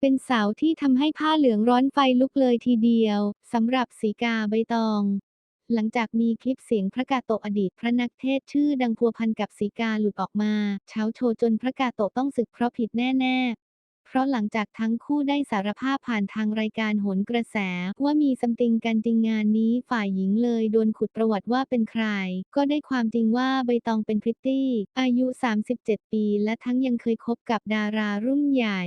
เป็นสาวที่ทำให้ผ้าเหลืองร้อนไฟลุกเลยทีเดียวสำหรับสีกาใบตอง หลังจากมีคลิปเสียงพระกาโตะอดีตพระนักเทศชื่อดังพัวพันกับสีกาหลุดออกมาเช้าโชว์จนพระกาโตะต้องสึกเพราะผิดแน่ ๆเพราะหลังจากทั้งคู่ได้สารภาพผ่านทางรายการโหนกระแส ว่ามีซัมติงกันจริงงานนี้ฝ่ายหญิงเลยโดนขุดประวัติว่าเป็นใคร ก็ได้ความจริงว่าใบตองเป็นพริตตี้ อายุ 37 ปี และทั้งยังเคยคบกับดารารุ่นใหญ่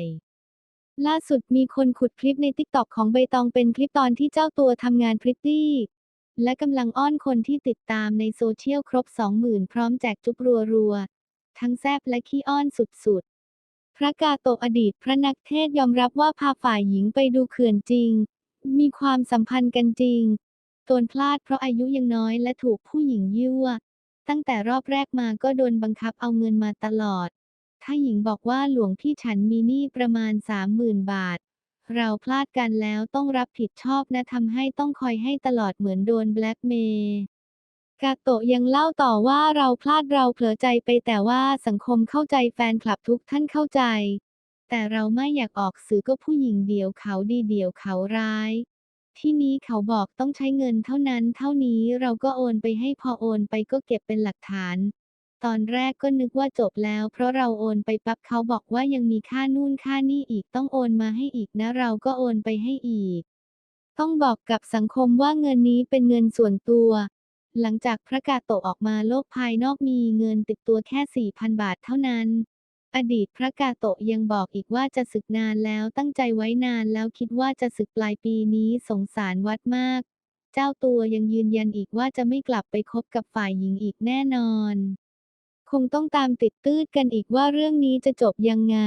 ล่าสุดมีคนขุดคลิปในติ๊กต็อกของใบตองเป็นคลิปตอนที่เจ้าตัวทำงานพริตตี้ และกำลังอ้อนคนที่ติดตามในโซเชียลครบ 20,000 พร้อมแจกจุบรัวๆ ทั้งแซบและขี้อ้อนสุดๆ พระกาโตอดีตพระนักเทศยอมรับว่าพาฝ่ายหญิงไปดูเขื่อนจริง มีความสัมพันธ์กันจริงตนพลาดเพราะอายุยังน้อยและถูกผู้หญิงยั่ว ตั้งแต่รอบแรกมาก็โดนบังคับเอาเงินมาตลอด ถ้าหญิงบอกว่าหลวงพี่ฉันมีหนี้ประมาณ30,000บาท เราพลาดกันแล้วต้องรับผิดชอบนะทำให้ต้องคอยให้ตลอดเหมือนโดนแบล็กเมย์กาโตะยังเล่าต่อว่าเราพลาดเราเผลอใจไปแต่ว่าสังคมเข้าใจแฟนคลับทุกท่านเข้าใจ แต่เราไม่อยากออกสื่อก็ผู้หญิงเดียวเขาดีเดียวเขาร้าย ที่นี้เขาบอกต้องใช้เงินเท่านั้นเท่านี้เราก็โอนไปให้พอโอนไปก็เก็บเป็นหลักฐาน ตอนแรกก็นึกว่าจบแล้ว เพราะเราโอนไปปั๊บเขาบอกว่ายังมีค่านู่นค่านี่อีกต้องโอนมาให้อีกนะเราก็โอนไปให้อีก ต้องบอกกับสังคมว่าเงินนี้เป็นเงินส่วนตัว หลังจากพระกาโตออกมาโลกภายนอกมีเงินติดตัวแค่ 4,000 บาทเท่านั้น อดีตพระกาโตยังบอกอีกว่าจะศึกนานแล้วตั้งใจไว้นานแล้วคิดว่าจะศึกปลายปีนี้สงสารวัดมาก เจ้าตัวยังยืนยันอีกว่าจะไม่กลับไปคบกับฝ่ายหญิงอีกแน่นอน คงต้องตามติดตืดกันอีกว่าเรื่องนี้จะจบยังไง